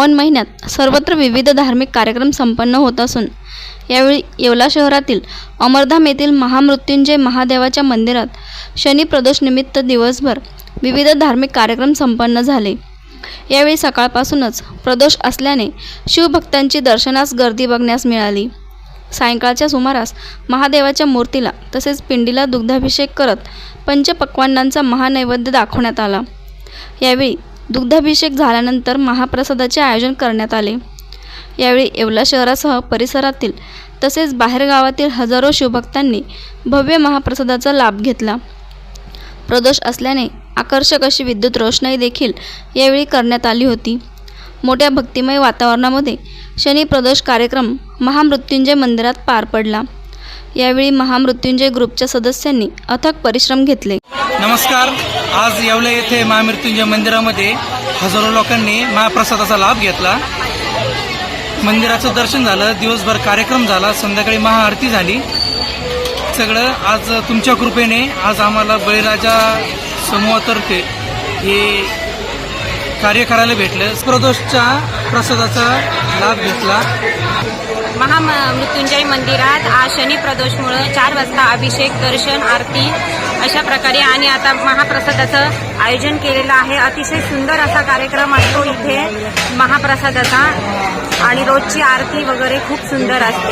श्रावण महिन्यात सर्वत्र विविध धार्मिक कार्यक्रम संपन्न होत असून यावेळी येवला शहरातील अमरधाम येथील महामृत्युंजय महादेवाच्या मंदिरात शनी प्रदोषनिमित्त दिवसभर विविध धार्मिक कार्यक्रम संपन्न झाले. यावेळी सकाळपासूनच प्रदोष असल्याने शिवभक्तांची दर्शनास गर्दी बघण्यास मिळाली. सायंकाळच्या सुमारास महादेवाच्या मूर्तीला तसेच पिंडीला दुग्धाभिषेक करत पंचपक्वान्नांचा महानैवेद्य दाखवण्यात आला. यावेळी दुग्धाभिषेक झाल्यानंतर महाप्रसादाचे आयोजन करण्यात आले. यावेळी येवला शहरासह परिसरातील तसेच बाहेरगावातील हजारो शिवभक्तांनी भव्य महाप्रसादाचा लाभ घेतला. प्रदोष असल्याने आकर्षक अशी विद्युत रोषणाई देखील यावेळी करण्यात आली होती. मोठ्या भक्तिमय वातावरणामध्ये शनी प्रदोष कार्यक्रम महामृत्युंजय मंदिरात पार पडला. यावेळी महामृत्युंजय ग्रुपच्या सदस्यांनी अथक परिश्रम घेतले. नमस्कार. आज येवले येथे महामृत्युंजय मंदिरामध्ये हजारो लोकांनी महाप्रसादाचा लाभ घेतला. मंदिराचं दर्शन झालं दिवसभर कार्यक्रम झाला संध्याकाळी महाआरती झाली. सगळं आज तुमच्या कृपेने आज आम्हाला बळीराजा समूहातर्फे हे कार्य करायला भेटलं. प्रदोषच्या प्रसादाचा लाभ घेतला. महामृत्युंजय मंदिरात आज शनी प्रदोषमुळं चार वाजता अभिषेक दर्शन आरती अशा प्रकारे आणि आता महाप्रसादाचं आयोजन केलेलं आहे. अतिशय सुंदर असा कार्यक्रम असतो इथे महाप्रसादाचा आणि रोजची आरती वगैरे खूप सुंदर असते.